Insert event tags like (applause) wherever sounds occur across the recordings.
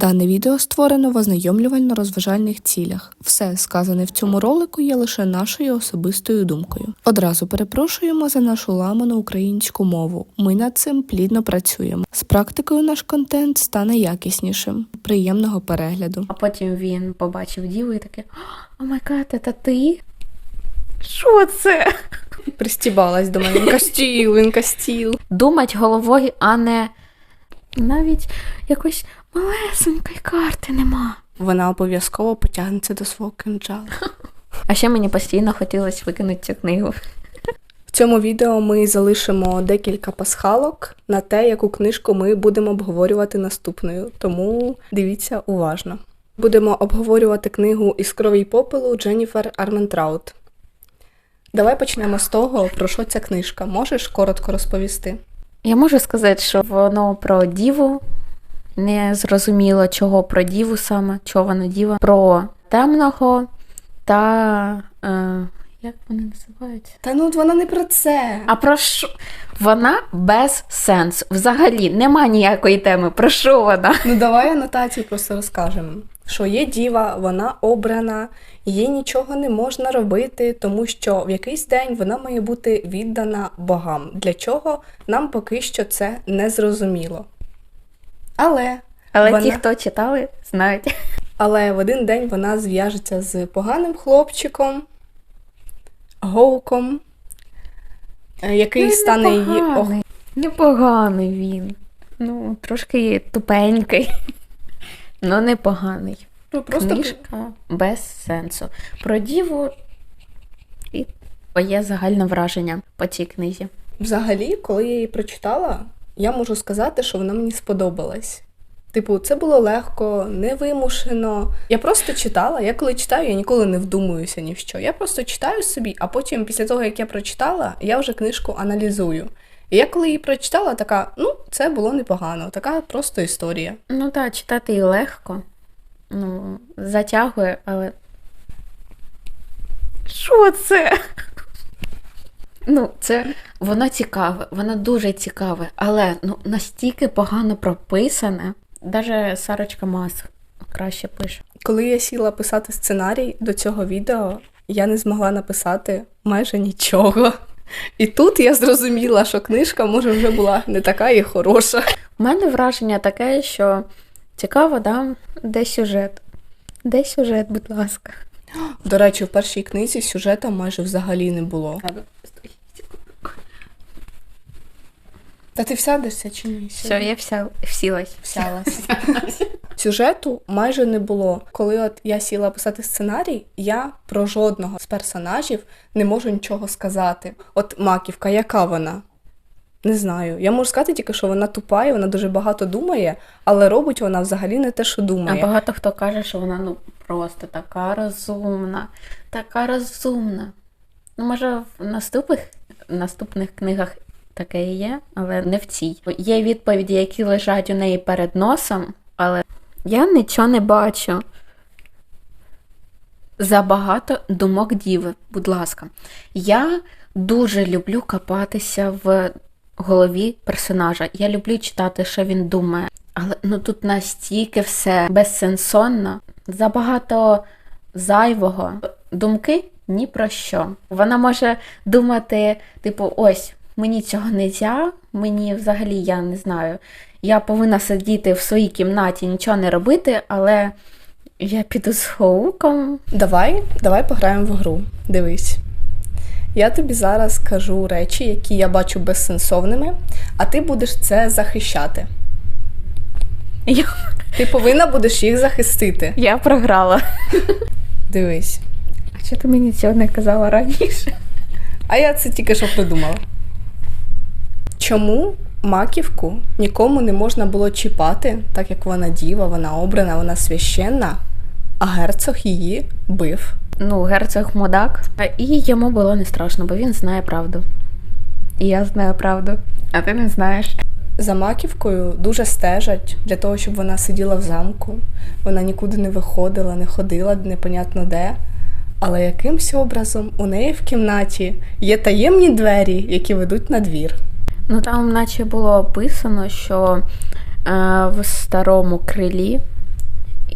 Дане відео створено в ознайомлювально-розважальних цілях. Все сказане в цьому ролику є лише нашою особистою думкою. Одразу перепрошуємо за нашу ламану українську мову. Ми над цим плідно працюємо. З практикою наш контент стане якіснішим. Приємного перегляду. А потім він побачив діву і таке: О май гад, це ти? Що це? Пристібалась до мене. Він кастіл, він кастіл. Думать головою, а не навіть якось малесенької карти нема. Вона обов'язково потягнеться до свого кинджала. (laughs) А ще мені постійно хотілося викинути цю книгу. В цьому відео ми залишимо декілька пасхалок на те, яку книжку ми будемо обговорювати наступною, тому дивіться уважно. Будемо обговорювати книгу Із крові й попелу Дженніфер Арментраут. Давай почнемо з того, про що ця книжка. Можеш коротко розповісти? Я можу сказати, що воно про діву. Не зрозуміло, чого про діву саме, чого вона діва, про темного та. Е, як вони називаються? Та ну вона не про це. А про що? Вона без сенсу. Взагалі нема ніякої теми. Про що вона? Ну давай анотацію просто розкажемо. Що є діва, вона обрана, їй нічого не можна робити, тому що в якийсь день вона має бути віддана богам. Для чого нам поки що це не зрозуміло. Але, Але вона, ті, хто читали, знають. але в один день вона зв'яжеться з поганим хлопчиком, гоуком, е, який Ну, стане її ох, непоганий. Він. Ну, трошки тупенький. Ну, непоганий. ну, просто Книжка без сенсу. Про діву і твоє загальне враження по цій книзі. Взагалі, коли я її прочитала, я можу сказати, що вона мені сподобалась. Типу, це було легко, невимушено. Я просто читала. Я коли читаю, я ніколи не вдумуюся ні в що. Я просто читаю собі, а потім, після того, як я прочитала, я вже книжку аналізую. І я коли її прочитала, така, ну, це було непогано, така просто історія. Ну так, читати і легко. Ну, затягує, але. Що це? Ну, це воно цікаве, воно дуже цікаве, але ну, настільки погано прописане. Даже Сарочка Мас краще пише. Коли я сіла писати сценарій до цього відео, я не змогла написати майже нічого. І тут я зрозуміла, що книжка може вже була не така і хороша. У мене враження таке, що цікаво, да? де сюжет. Де сюжет, будь ласка. До речі, в першій книзі сюжета майже взагалі не було. Та ти всядешся чи ні? Все, я вся всілась. всялась. Сюжету майже не було. Коли от я сіла писати сценарій, я про жодного з персонажів не можу нічого сказати. От маківка, яка вона? Не знаю. Я можу сказати тільки, що вона тупа і вона дуже багато думає, але робить вона взагалі не те, що думає. А багато хто каже, що вона ну просто така розумна, така розумна. Ну, може, в наступних, наступних книгах таке і є, але не в цій. Є відповіді, які лежать у неї перед носом, але я нічого не бачу. Забагато думок діви, будь ласка. Я дуже люблю копатися в голові персонажа. Я люблю читати, що він думає. Але ну тут настільки все безсенсонно, забагато зайвого. Думки ні про що. Вона може думати, типу, ось, мені цього не можна, мені взагалі я не знаю. Я повинна сидіти в своїй кімнаті, нічого не робити, але я піду з Хоуком. Давай, давай пограємо в гру. Дивись. Я тобі зараз кажу речі, які я бачу безсенсовними, а ти будеш це захищати. Я, Ти повинна будеш їх захистити. я програла. Дивись. А чого ти мені цього не казала раніше? А я це тільки що придумала. Чому маківку нікому не можна було чіпати, так як вона діва, вона обрана, вона священна, а герцог її бив? Ну, герцог мудак. І йому було не страшно, бо він знає правду. І я знаю правду, а ти не знаєш. За маківкою дуже стежать для того, щоб вона сиділа в замку. Вона нікуди не виходила, не ходила непонятно де. Але якимсь образом у неї в кімнаті є таємні двері, які ведуть на двір. Ну там, наче було описано, що е, в старому крилі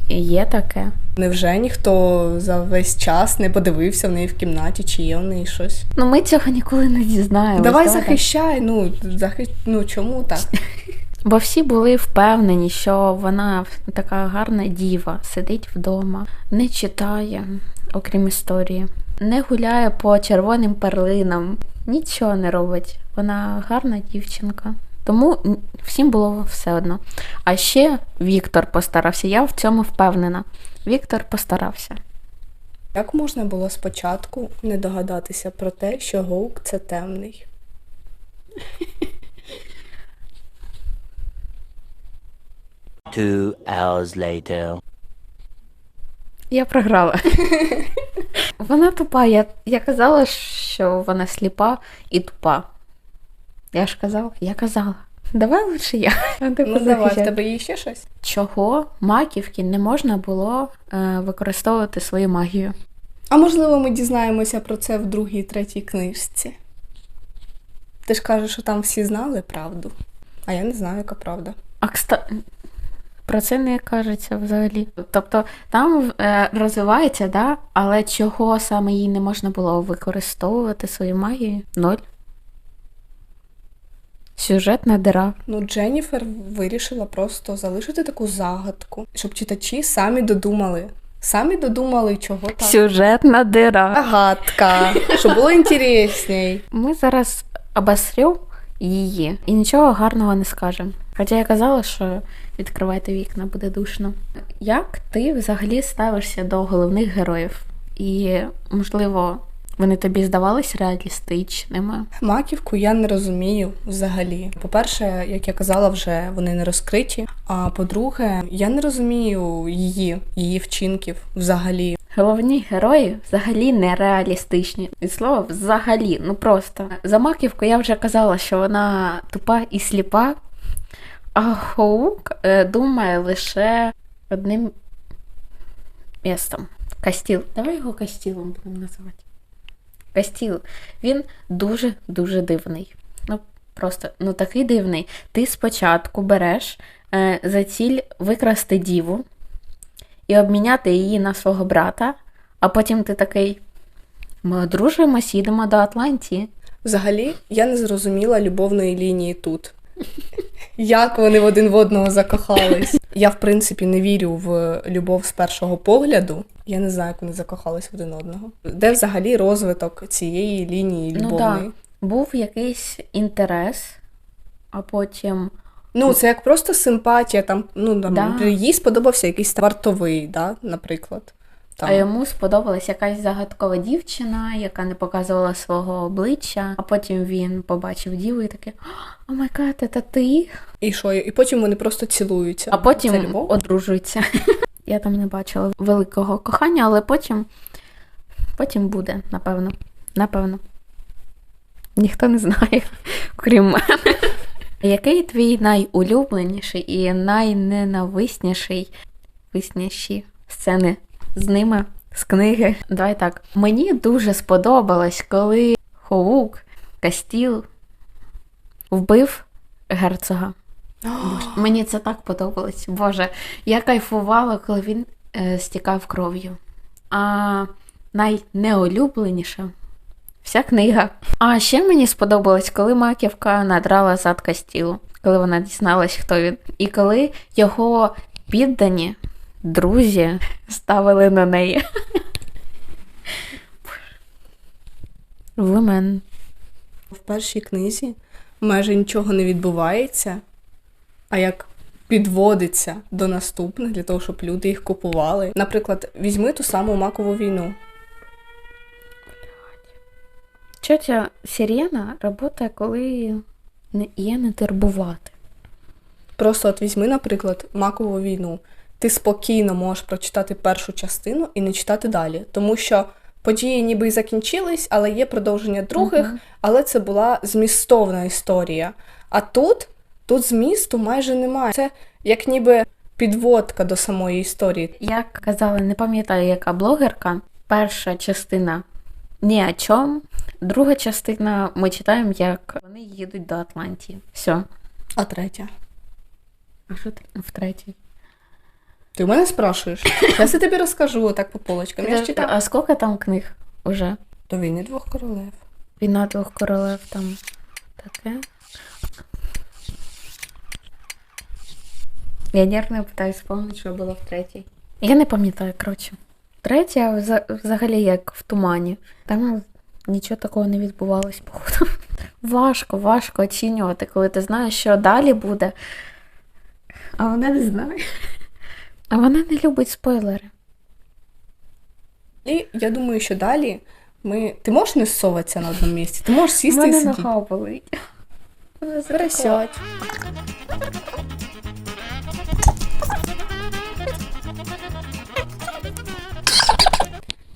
Є таке. Невже ніхто за весь час не подивився в неї в кімнаті, чи є в неї щось? Ну ми цього ніколи не дізнаємося. Давай захищай. Ну захи... ну чому так? (laughs) Бо всі були впевнені, що вона така гарна діва, сидить вдома, не читає, окрім історії, не гуляє по червоним перлинам, нічого не робить. Вона гарна дівчинка. Тому всім було все одно. А ще Віктор постарався, я в цьому впевнена. Віктор постарався. Як можна було спочатку не догадатися про те, що Гоук це темний? Two hours later. Я програла. (laughs) вона тупа. Я, я казала, що вона сліпа і тупа. Я ж казала, я казала. Давай лучше я. А ти Ну давай, в тебе є ще щось? Чого маківки не можна було е, використовувати свою магію? А можливо, ми дізнаємося про це в другій, третій книжці. Ти ж кажеш, що там всі знали правду, а я не знаю, яка правда. А кста... про це не кажеться взагалі. Тобто там е, розвивається, да? але чого саме їй не можна було використовувати свою магію? Ноль. Сюжетна дира. Ну, Дженніфер вирішила просто залишити таку загадку, щоб читачі самі додумали. Самі додумали, чого так. Сюжетна дира. Загадка, щоб було інтересней. Ми зараз обосрю її і нічого гарного не скажемо. Хоча я казала, що відкривайте вікна, буде душно. Як ти взагалі ставишся до головних героїв? І, можливо, вони тобі здавались реалістичними? Маківку я не розумію взагалі. По-перше, як я казала, вже вони не розкриті. А по-друге, я не розумію її, її вчинків взагалі. Головні герої взагалі не реалістичні. Від слова взагалі, ну просто. За маківку я вже казала, що вона тупа і сліпа, Хоук е, думає лише одним містом. Кастіл. Давай його Кастілом будемо називати. Кастіл. Він дуже-дуже дивний. Ну, просто ну такий дивний. Ти спочатку береш е, за ціль викрасти діву і обміняти її на свого брата, а потім ти такий. Ми одружуємось, їдемо до Атлантії. Взагалі, я не зрозуміла любовної лінії тут. Як вони в один в одного закохались. Я, в принципі, не вірю в любов з першого погляду. Я не знаю, як вони закохались в один одного. Де взагалі розвиток цієї лінії Ну любовної? Був якийсь інтерес, а потім Ну, це як просто симпатія, там, ну, там, Да. їй сподобався якийсь вартовий, да, наприклад. Там. а йому сподобалась якась загадкова дівчина, яка не показувала свого обличчя, а потім він побачив діву і такий О май гад, це ти? І що? І потім вони просто цілуються. А Це потім любов? одружуються. (laughs) Я там не бачила великого кохання, але потім, потім буде, напевно. Напевно. Ніхто не знає, (laughs) окрім мене. (laughs) Який твій найулюбленіший і найненависніший висніші сцени з ними з книги? Давай так. Мені дуже сподобалось, коли Хоук Кастіл вбив герцога. Боже, (gasps) мені це так подобалось. Боже, я кайфувала, коли він е, стікав кров'ю. А найнеулюбленіша вся книга. А ще мені сподобалось, коли Маківка надрала зад Кастілу, коли вона дізналась, хто він. І коли його піддані друзі ставили на неї. Women. В першій книзі майже нічого не відбувається, а як підводиться до наступних для того, щоб люди їх купували. Наприклад, візьми ту саму макову війну. Тетя Сирена працює, коли є не турбувати. Просто от візьми, наприклад, макову війну. Ти спокійно можеш прочитати першу частину і не читати далі, тому що події ніби й закінчились, але є продовження других, Мгм. але це була змістовна історія. А тут, тут змісту майже немає. Це як ніби підводка до самої історії. Як казала, не пам'ятаю, яка блогерка. Перша частина ні о чому. Друга частина ми читаємо, як вони їдуть до Атлантії. Все. А третя. А що в третій? Ти в мене спрашуєш? Зараз (laughs) я тобі розкажу так по полочкам. Я ж читала. А скільки там книг уже? До війни двох королев. Війна двох королев там таке. Я нервно питаюсь вспомнити, що було в третій. Я не пам'ятаю, коротше. Третя взагалі як в тумані. Там нічого такого не відбувалось, походу. (laughs) Важко, важко оцінювати, коли ти знаєш, що далі буде. А вона не знає. А вона не любить спойлери. І я думаю, що далі ми. Ти можеш не ссоватися на одному місці? Ти можеш сісти і сидіти. нога болить. Вона затекла. Пересядь.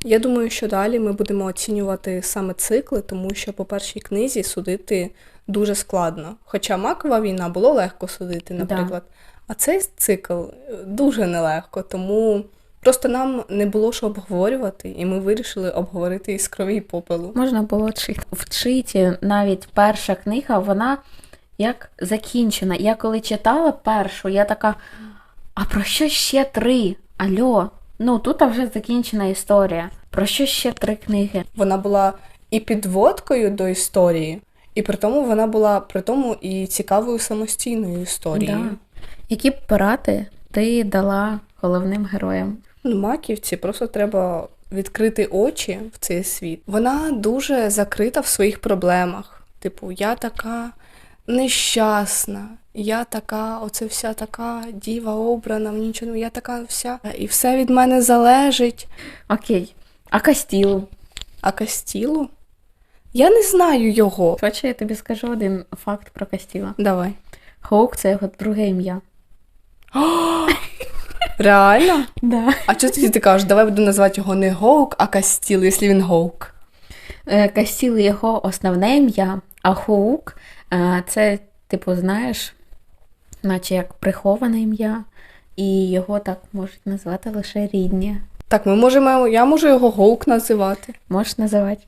Я думаю, що далі ми будемо оцінювати саме цикли, тому що по першій книзі судити дуже складно. Хоча макова війна було легко судити, Да. наприклад. А цей цикл е, дуже нелегко, тому просто нам не було що обговорювати, і ми вирішили обговорити із крові і попелу. Можна було вчити. Вчиті навіть перша книга, вона як закінчена. Я коли читала першу, я така, а про що ще три? Альо? Ну, тут вже закінчена історія. Про що ще три книги? Вона була і підводкою до історії, і при тому вона була при тому і цікавою самостійною історією. Да. Які б поради ти дала головним героям? Ну, маківці просто треба відкрити очі в цей світ. Вона дуже закрита в своїх проблемах. Типу, я така нещасна, я така, оце вся така діва обрана, мені нічого, я така вся, і все від мене залежить. Окей. А Кастілу? А Кастілу? Я не знаю його. Хоче, я тобі скажу один факт про Кастіла. Давай. Хоук це його друге ім'я. (gasps) Реально? Да. А чого тоді ти кажеш, давай буду називати його не Гоук, а Кастіл, якщо він Гоук. Е, Кастіл його основне ім'я, а Хоук е, це, типу, знаєш, наче як приховане ім'я, і його так можуть назвати лише рідні. Так, ми можемо, я можу його Гоук називати. Можеш називати.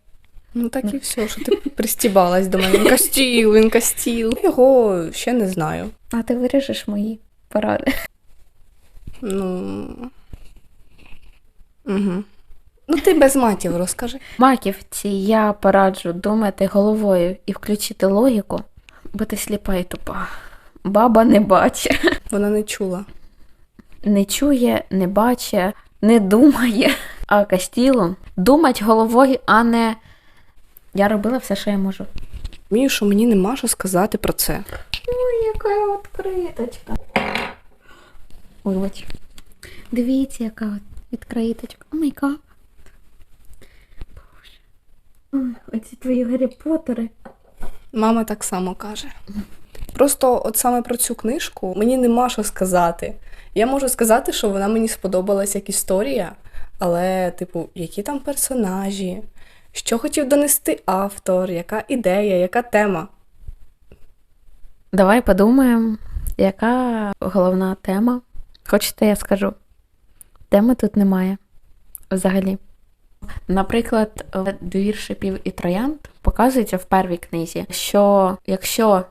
Ну так і все, що ти (laughs) пристібалась до мене. Він Кастіл, він Кастіл. Його ще не знаю. А ти вирішиш мої поради. Ну. Угу. Ну, ти без матів розкажи. Маківці я пораджу думати головою і включити логіку, бо ти сліпа і тупа. Баба не бачить, Вона не чула. не чує, не бачить, не думає. А Кастілу думать головою, а не я робила все, що я можу. Мію, що мені нема що сказати про це. Ой, яка відкриточка. Вибач. Дивіться, яка от відкриточка. О май гад. Боже. Ой, Оці твої Гаррі Поттери. Мама так само каже. Просто от саме про цю книжку мені нема що сказати. Я можу сказати, що вона мені сподобалась як історія, але, типу, які там персонажі, що хотів донести автор, яка ідея, яка тема. Давай подумаємо, яка головна тема. Хочете, я скажу? Теми тут немає. Взагалі. Наприклад, двір шипів і троянд показується в первій книзі, що якщо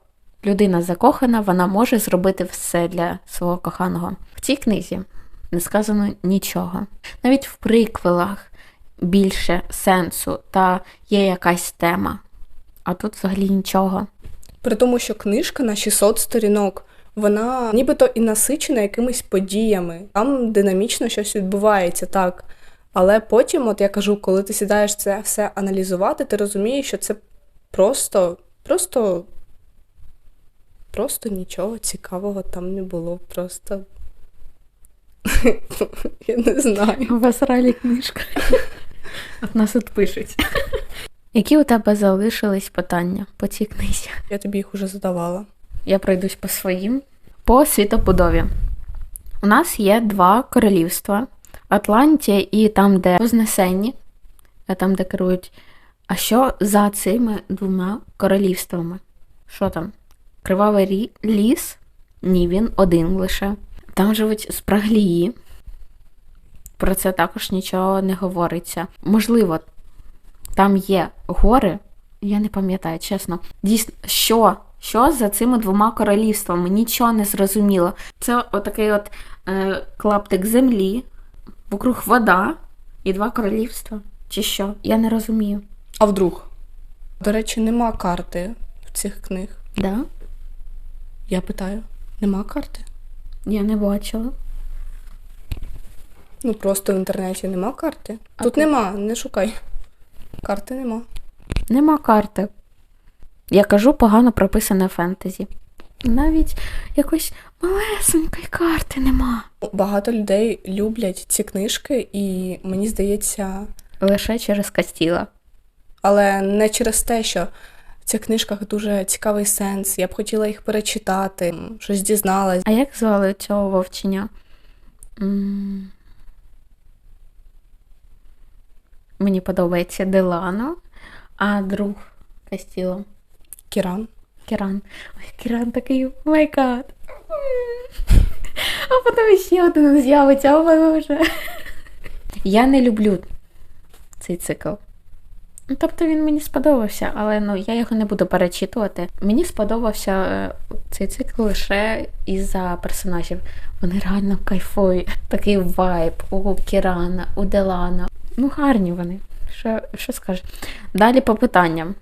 людина закохана, вона може зробити все для свого коханого. В цій книзі не сказано нічого. Навіть в приквелах більше сенсу та є якась тема. А тут взагалі нічого. При тому, що книжка на 600 сторінок, вона нібито і насичена якимись подіями. Там динамічно щось відбувається, так. Але потім, от я кажу, коли ти сідаєш це все аналізувати, ти розумієш, що це просто, просто, просто нічого цікавого там не було. Просто. (laughs) Я не знаю. У вас ралі книжка. От нас тут пишуть. Які у тебе залишились питання по цій книзі? Я тобі їх уже задавала. Я пройдусь по своїм. По світобудові. У нас є два королівства: Атлантія і там, де Вознесенні, а там, де керують. А що за цими двома королівствами? Що там? Кривавий рі- ліс? Ні, він один лише. Там живуть спраглії. Про це також нічого не говориться. Можливо, там є гори, я не пам'ятаю, чесно. Дійсно, що Що за цими двома королівствами? Нічого не зрозуміло. Це отакий от е, клаптик землі, вокруг вода і два королівства. Чи що? Я не розумію. А вдруг? До речі, нема карти в цих книг. Да? Я питаю, нема карти? Я не бачила. Ну просто в інтернеті нема карти. А Тут тут? нема, не шукай. Карти нема. Нема карти. Я кажу погано прописане фентезі. Навіть якось малесенької карти нема. Багато людей люблять ці книжки, і мені здається, Лише через Кастіла. але не через те, що в цих книжках дуже цікавий сенс. Я б хотіла їх перечитати, щось дізналась. А як звали цього вовчення? М. Мені подобається Делано, а друг Кастіло. Кіран. Кіран. Ой, Кіран такий майкат. А потім ще один з'явиться, о боже. Я не люблю цей цикл. Ну, Тобто він мені сподобався, але ну, я його не буду перечитувати. Мені сподобався е, цей цикл лише із-за персонажів. Вони реально кайфові. Такий вайб у Кірана, у Делана. Ну, гарні вони. Що, що скажеш? Далі по питанням.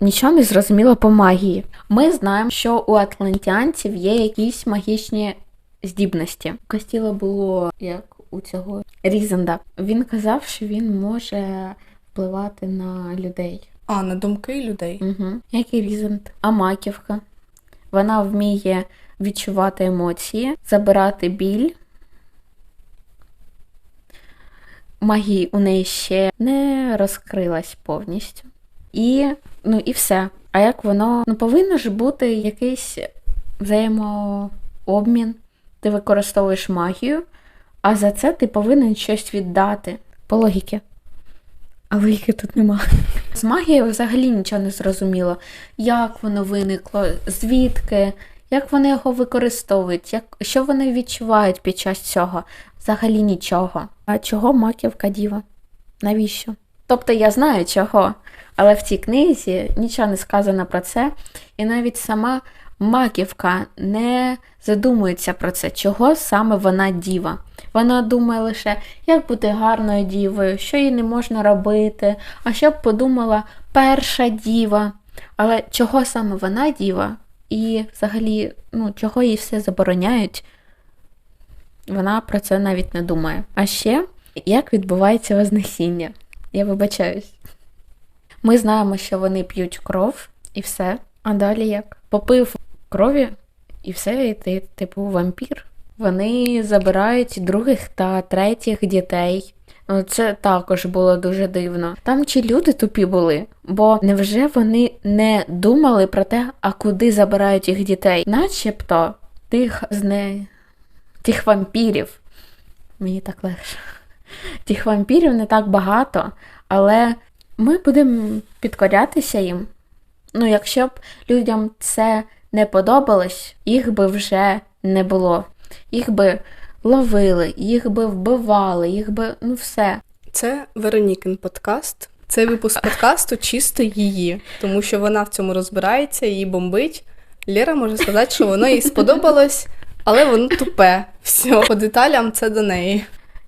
Нічого не зрозуміло по магії. Ми знаємо, що у атлантянців є якісь магічні здібності. У Кастіла було як у цього Різанда. Він казав, що він може впливати на людей. А, на думки людей. Угу. Як і Різанд. А маківка. Вона вміє відчувати емоції, забирати біль. Магія у неї ще не розкрилась повністю. І, ну, і все. А як воно ну, повинно ж бути якийсь взаємообмін. Ти використовуєш магію, а за це ти повинен щось віддати по логіки. А логіки тут нема. З магією взагалі нічого не зрозуміло. Як воно виникло, звідки, як вони його використовують, як, що вони відчувають під час цього? Взагалі нічого. А чого маківка діва? Навіщо? Тобто я знаю чого, але в цій книзі нічого не сказано про це, і навіть сама маківка не задумується про це, чого саме вона діва. Вона думає лише, як бути гарною дівою, що їй не можна робити, а що б подумала перша діва. Але чого саме вона діва, і взагалі, ну, чого їй все забороняють, вона про це навіть не думає. А ще, як відбувається вознесіння? Я вибачаюсь. Ми знаємо, що вони п'ють кров і все. А далі як? Попив крові і все, і ти, типу, вампір. Вони забирають других та третіх дітей. Ну, Це також було дуже дивно. Там чи люди тупі були? Бо невже вони не думали про те, а куди забирають їх дітей? Начебто тих з не... тих вампірів. Мені так легше. Тих вампірів не так багато, але ми будемо підкорятися їм. Ну, якщо б людям це не подобалось, їх би вже не було. Їх би ловили, їх би вбивали, їх би, ну все. Це Веронікин подкаст. Цей випуск (laughs) подкасту чисто її, тому що вона в цьому розбирається, її бомбить. Лера може сказати, що воно їй сподобалось, але воно тупе. Все, по деталям це до неї.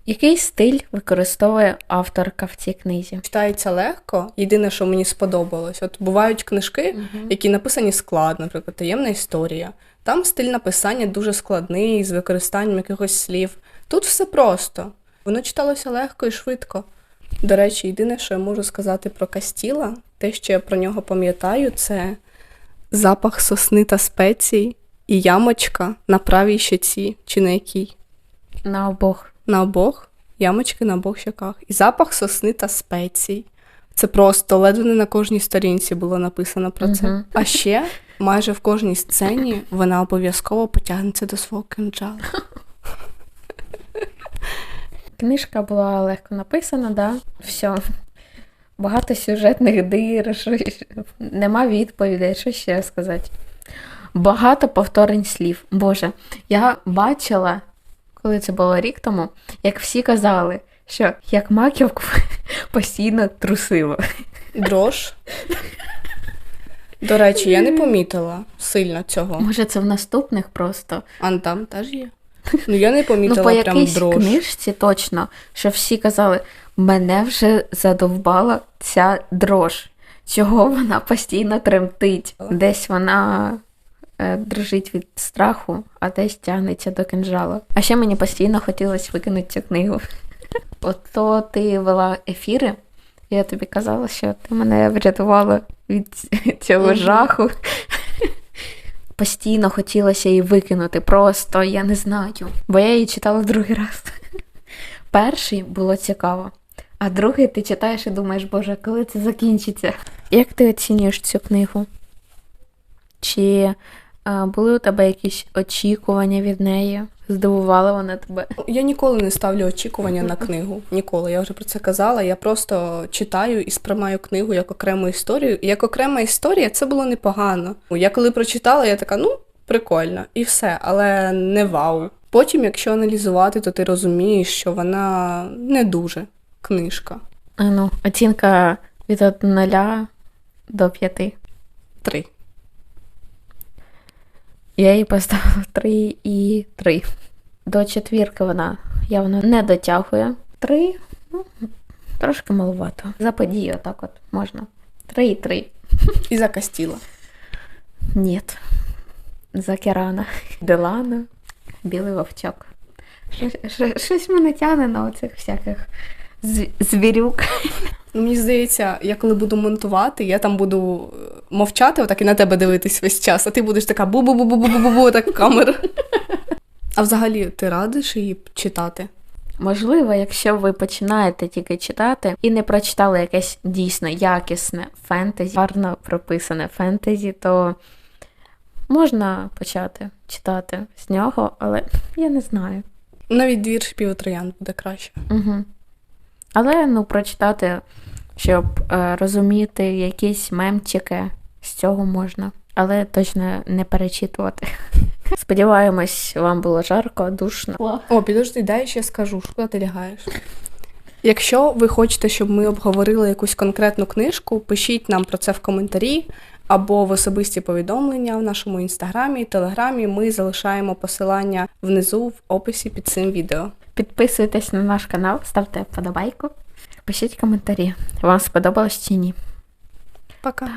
Який стиль використовує авторка в цій книзі? Читається легко. Єдине, що мені сподобалось. От бувають книжки, які написані складно, наприклад, таємна історія. Там стиль написання дуже складний, з використанням якихось слів. Тут все просто. Воно читалося легко і швидко. До речі, єдине, що я можу сказати про Кастіла, те, що я про нього пам'ятаю, це запах сосни та спецій і ямочка на правій щоці, чи на якій? На обох. На обох, ямочки на обох щоках. І запах сосни та спецій. Це просто ледве не на кожній сторінці було написано про це. Мгм. А ще майже в кожній сцені вона обов'язково потягнеться до свого кинджала. Книжка була легко написана, да? Все. Багато сюжетних дир, що... нема відповідей, що ще сказати. Багато повторень слів. Боже, я бачила, коли це було рік тому, як всі казали, що як маківку постійно трусило. Дрож. До речі, я не помітила сильно цього. Може, це в наступних просто. А там теж є. Ну я не Ну, помітила по прям якійсь дрож. книжці точно, що всі казали, мене вже задовбала ця дрож. Чого вона постійно тремтить? Десь вона е, дрожить від страху, а десь тягнеться до кинжала. А ще мені постійно хотілося викинути цю книгу. Ото ти вела ефіри, я тобі казала, що ти мене врятувала від (laughs) цього жаху. (laughs) Постійно хотілося її викинути, просто я не знаю. Бо я її читала в другий раз. (laughs) Перший було цікаво, а другий ти читаєш і думаєш, боже, коли це закінчиться? Як ти оцінюєш цю книгу? Чи е, були у тебе якісь очікування від неї? Здивувала вона тебе? Я ніколи не ставлю очікування на (laughs) книгу. Ніколи. Я вже про це казала. Я просто читаю і сприймаю книгу як окрему історію. І як окрема історія це було непогано. Я коли прочитала, я така, ну, прикольно, і все, але не вау. Потім, якщо аналізувати, то ти розумієш, що вона не дуже книжка. А ну, оцінка від 0 до 5. Три. Я їй поставила 3 і 3. До четвірки вона явно не дотягує. 3, ну, трошки маловато. За подію, так от можна. 3 і 3. І закастіла. Ні. За Керана. Делана. Білий вовчок. Щось- мене тягне на оцих всяких звірюк. Ну, мені здається, я коли буду монтувати, я там буду е, мовчати, отак і на тебе дивитись весь час, а ти будеш така бу-бу-бу-бу-бу-бу-бу, так в камеру. А взагалі, ти радиш її читати? Можливо, якщо ви починаєте тільки читати і не прочитали якесь дійсно якісне фентезі, гарно прописане фентезі, то можна почати читати з нього, але я не знаю. Навіть двір шпів троян буде краще. Угу. Але ну, прочитати, щоб е, розуміти якісь мемчики, з цього можна. Але точно не перечитувати. (laughs) Сподіваємось, вам було жарко, душно. О, підожди, дай я ще скажу, куди ти лягаєш. Якщо ви хочете, щоб ми обговорили якусь конкретну книжку, пишіть нам про це в коментарі або в особисті повідомлення в нашому інстаграмі, телеграмі. Ми залишаємо посилання внизу в описі під цим відео. Підписуйтесь на наш канал, ставте вподобайку, пишіть коментарі. Вам сподобалось чи ні? Пока.